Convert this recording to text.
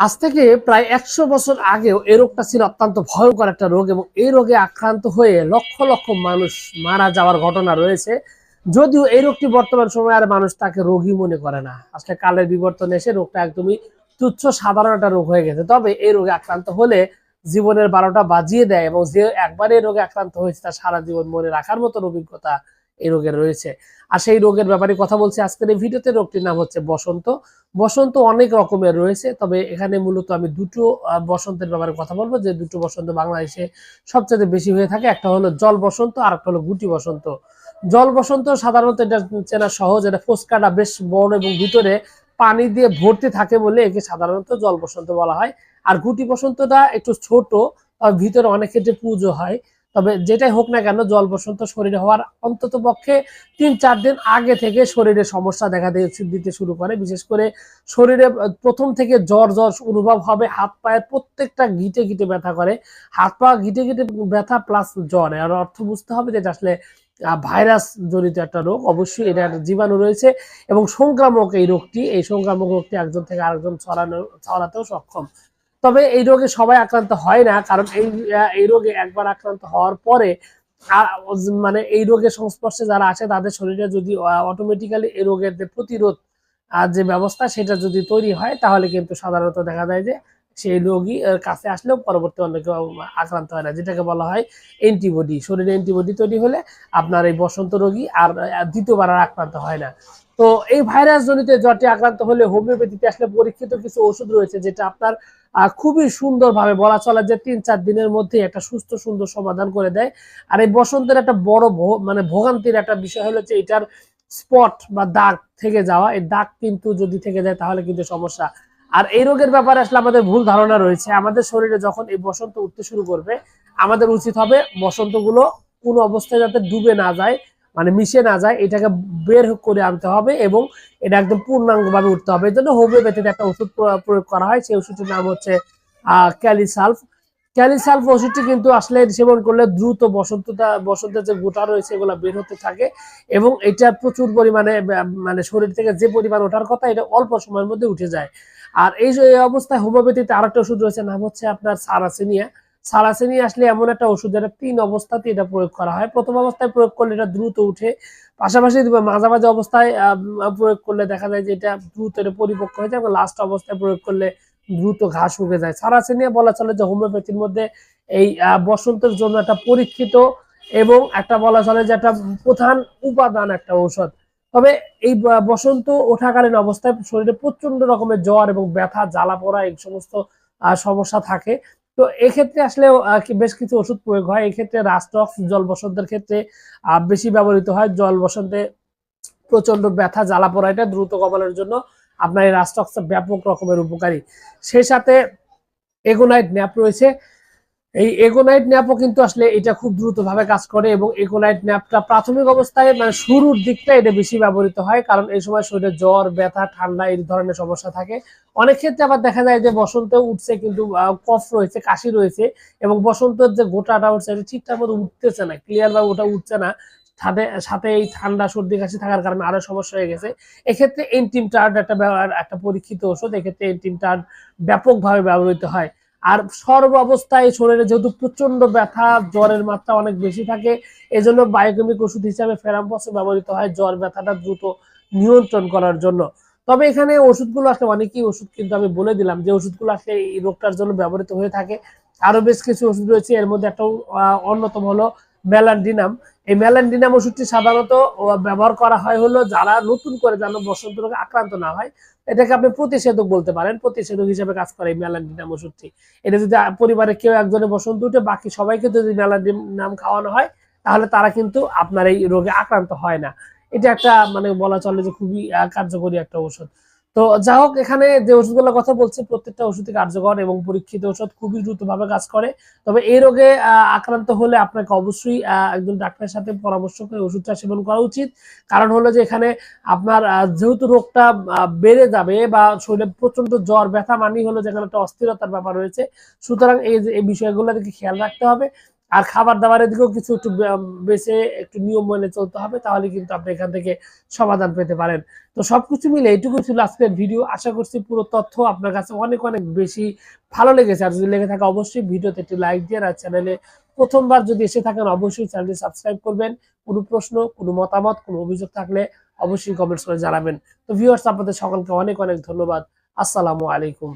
আজ থেকে প্রায় একশো বছর আগেও এই রোগটা ছিল অত্যন্ত ভয়ঙ্কর একটা রোগ এবং এই রোগে আক্রান্ত হয়ে লক্ষ লক্ষ মানুষ মারা যাওয়ার ঘটনা রয়েছে। যদিও এই রোগটি বর্তমান সময়ে আর মানুষ তাকে রোগী মনে করে না। আসলে কালের বিবর্তনে এসে রোগটা একদমই তুচ্ছ, সাধারণ একটা রোগ হয়ে গেছে। তবে এই রোগে আক্রান্ত হলে জীবনের বারোটা বাজিয়ে দেয় এবং যে একবার এই রোগে আক্রান্ত হয়েছে তা সারা জীবন মনে রাখার মতো অভিজ্ঞতা এই রোগের রয়েছে। আর সেই রোগের ব্যাপারে কথা বলছি আজকের এই ভিডিওতে, রোগটির নাম হচ্ছে বসন্ত। বসন্ত অনেক রকমের রয়েছে, তবে এখানে মূলত আমি দুটো বসন্তের ব্যাপারে কথা বলব। যে দুটো বসন্ত বাংলাদেশে সবচেয়ে বেশি হয়ে থাকে, একটা হলো জল বসন্ত, আর একটা হলো গুটি বসন্ত। জল বসন্ত সাধারণত এটা চেনা সহজ, এটা ফোসকাটা বেশ বড় এবং ভিতরে পানি দিয়ে ভর্তি থাকে বলে একে সাধারণত জল বসন্ত বলা হয়। আর গুটি বসন্তটা একটু ছোট ভিতরে অনেক ক্ষেত্রে পুজো হয়। তবে যেটাই হোক না কেন, জল বসন্ত শরীরে হওয়ার অন্তত পক্ষে তিন চার দিন আগে থেকে শরীরে সমস্যা দেখা দিতে শুরু করে। বিশেষ করে শরীরে প্রথম থেকে জ্বর জ্বর অনুভব হবে, হাত পায়ের প্রত্যেকটা গিটে গিটে ব্যথা করে। হাত পা গিটে গিটে ব্যথা প্লাস জ্বর। আর অর্থ বুঝতে হবে যে এটা আসলে ভাইরাস জনিত একটা রোগ। অবশ্যই এটা একটা জীবাণু রয়েছে এবং সংক্রামক এই রোগটি, এই সংক্রামক রোগটি একজন থেকে আরেকজন ছড়ানো, ছড়াতেও সক্ষম। তবে এই রোগে সবাই আক্রান্ত হয় না, কারণ এই এই রোগে একবার আক্রান্ত হওয়ার পরে মানে এই রোগের সংস্পর্শে যারা আছে তাদের শরীরে যদি অটোমেটিক্যালি এই রোগের যে প্রতিরোধ যে ব্যবস্থা সেটা যদি তৈরি হয়, তাহলে কিন্তু সাধারণত দেখা যায় যে সেই রোগী কাছে আসলেও পরবর্তী অন্য কেউ আক্রান্ত হয় না, যেটাকে বলা হয় অ্যান্টিবডি শরীরে অ্যান্টিবডি তৈরি হলে আপনার এই বসন্ত রোগী আর দ্বিতীয়বার আর আক্রান্ত হয় না। তো এই ভাইরাস জনিত জ্বরটি আক্রান্ত হলে হোমিওপ্যাথিতে আসলে পরীক্ষিত কিছু ওষুধ রয়েছে যেটা আপনার খুবই সুন্দরভাবে বলা চলে যে তিন চার দিনের মধ্যে একটা সুস্থ সুন্দর সমাধান করে দেয়। আর এই বসন্তের একটা বড় মানে ভোগান্তির একটা বিষয় হলো যে এটার স্পট বা দাগ থেকে যাওয়া, এই দাগ কিন্তু যদি থেকে যায় তাহলে কিন্তু সমস্যা। আর এই রোগের ব্যাপারে আসলে আমাদের ভুল ধারণা রয়েছে। আমাদের শরীরে যখন এই বসন্ত উঠতে শুরু করবে, আমাদের উচিত হবে বসন্তগুলো কোনো অবস্থায় যাতে ডুবে না যায় মানে মিশে না যায়, এটাকে বের করে আনতে হবে এবং এটা একদম পূর্ণাঙ্গভাবে উঠতে হবে। এই জন্য হোমিওপ্যাথিতে একটা ওষুধ প্রয়োগ করা হয়, সেই ওষুধটির নাম হচ্ছে ক্যালিসালফ। ক্যালিসালফ ওষুধটি কিন্তু আসলে সেবন করলে দ্রুত বসন্তটা, বসন্তের যে গোটা রয়েছে এগুলো বের হতে থাকে এবং এটা প্রচুর পরিমাণে মানে শরীর থেকে যে পরিমাণ ওঠার কথা এটা অল্প সময়ের মধ্যে উঠে যায়। আর এই অবস্থায় হোমিওপ্যাথিতে আরেকটা ওষুধ রয়েছে, নাম হচ্ছে আপনার সারাসিনিয়া। সারাসিনিয়া আসলে এমন একটা ওষুধ যেটা তিন অবস্থাতে এটা প্রয়োগ করা হয়। প্রথম অবস্থায় প্রয়োগ করলে এটা দ্রুত উঠে, পাশাপাশি মাঝামাঝি অবস্থায় প্রয়োগ করলে দেখা যায় যে এটা দ্রুত এটা পরিপক্ক হয়ে যায় এবং লাস্ট অবস্থায় প্রয়োগ করলে দ্রুত ঘাস উগে যায়। সারাসিনিয়া বলা চলে যে হোমিওপ্যাথির মধ্যে এই বসন্তের জন্য একটা পরীক্ষিত এবং একটা বলা চলে যে একটা প্রধান উপাদান একটা ঔষধ। তবে এই বসন্ত ওঠাকালীন অবস্থায় শরীরে প্রচণ্ড রকমের জ্বর এবং ব্যথা, জ্বালা পোড়া এই সমস্ত সমস্যা থাকে। তো এক্ষেত্রে আসলে বেশ কিছু ওষুধ প্রয়োগ হয়। এক্ষেত্রে রাস্টক্স জল বসন্তের ক্ষেত্রে বেশি ব্যবহৃত হয়। জল বসন্তে প্রচণ্ড ব্যথা, জ্বালা পড়া, এটা দ্রুত কমানোর জন্য আপনার এই রাস্টক্সটা ব্যাপক রকমের উপকারী। সেই সাথে এগোনাইট ন্যাপ রয়েছে। এই এগোনাইট ন্যাপও কিন্তু আসলে এটা খুব দ্রুত ভাবে কাজ করে এবং এগোনাইট ন্যাপটা প্রাথমিক অবস্থায় মানে শুরুর দিকটা এটা বেশি ব্যবহৃত হয়। কারণ এই সময় শরীরে জ্বর, ব্যথা, ঠান্ডা এই ধরনের সমস্যা থাকে। অনেক ক্ষেত্রে আবার দেখা যায় যে বসন্ত উঠছে কিন্তু কফ রয়েছে, কাশি রয়েছে এবং বসন্তের যে গোটাটা উঠছে এটা ঠিকঠাক মতো উঠতেছে না। ক্লিয়ার ভাবে ওটা উঠছে না। সাথে সাথে এই ঠান্ডা, সর্দি, কাশি থাকার কারণে আরও সমস্যা হয়ে গেছে। এক্ষেত্রে এন্টিম টার্ড একটা একটা পরীক্ষিত ওষুধ। এক্ষেত্রে এন্টিম টার্ড ব্যাপকভাবে ব্যবহৃত হয়। আর সর্ব অবস্থায় শরীরে যেহেতু প্রচণ্ড ব্যথা, জ্বরের মাত্রা অনেক বেশি থাকে, এজন্য বায়োকেমিক ওষুধ হিসাবে ফেরাম্পস ব্যবহৃত হয় জ্বর ব্যথাটা দ্রুত নিয়ন্ত্রণ করার জন্য। তবে এখানে ওষুধগুলো আসলে অনেকই ওষুধ কিন্তু আমি বলে দিলাম যে ওষুধগুলো আসলে এই রোগটার জন্য ব্যবহৃত হয়ে থাকে। আরও বেশ কিছু ওষুধ রয়েছে, এর মধ্যে একটা অন্যতম হলো মেলান্ডিনাম। এই মেলান্ডিনাম ওষুধটি সাধারণত ব্যবহার করা হয় হলো যারা নতুন করে যেন বসন্ত রোগে আক্রান্ত না হয়, এটাকে আপনি প্রতিষেধক বলতে পারেন, প্রতিষেধক হিসেবে কাজ করে এই মেলান্ডিনাম ওষুধটি এটা যদি পরিবারে কেউ একজনের বসন্ত উঠে বাকি সবাইকে যদি মেলান্ডিনাম খাওয়ানো হয়, তাহলে তারা কিন্তু আপনার এই রোগে আক্রান্ত হয় না। এটা একটা মানে বলা চলে যে খুবই কার্যকরী একটা ওষুধ তো যা হোক, এখানে যে ওষুধগুলোর কথা বলছি, প্রত্যেকটা ওষুধই কার্যকর এবং পরীক্ষিত ওষুধ খুবই দ্রুতভাবে কাজ করে। তবে এই রোগে আক্রান্ত হলে আপনাকে অবশ্যই একজন ডাক্তারের সাথে পরামর্শ করে ওষুধটা সেবন করা উচিত। কারণ হলো যে এখানে আপনার যেহেতু রোগটা বেড়ে যাবে বা শরীরে প্রচণ্ড জ্বর, ব্যথা মানি হলো যেখানে একটা অস্থিরতার ব্যাপার রয়েছে। সুতরাং এই যে, এই বিষয়গুলো দিকে খেয়াল রাখতে হবে। আর খাবার দাবারের দিকেও কিছু একটু বেছে একটু নিয়ম মেনে চলতে হবে, তাহলে কিন্তু আপনি এখান থেকে সমাধান পেতে পারেন। তো সবকিছু মিলে এইটুকু ছিল আজকের ভিডিও। আশা করছি পুরো তথ্য আপনার কাছে অনেক অনেক বেশি ভালো লেগেছে। আর যদি লেগে থাকে, অবশ্যই ভিডিওতে একটু লাইক দিয়ে আর চ্যানেলে প্রথমবার যদি এসে থাকেন, অবশ্যই চ্যানেলটি সাবস্ক্রাইব করবেন। কোনো প্রশ্ন, কোনো মতামত, কোনো অভিযোগ থাকলে অবশ্যই কমেন্টস করে জানাবেন। তো ভিউয়ার্স আপনাদের সকলকে অনেক অনেক ধন্যবাদ। আসসালামু আলাইকুম।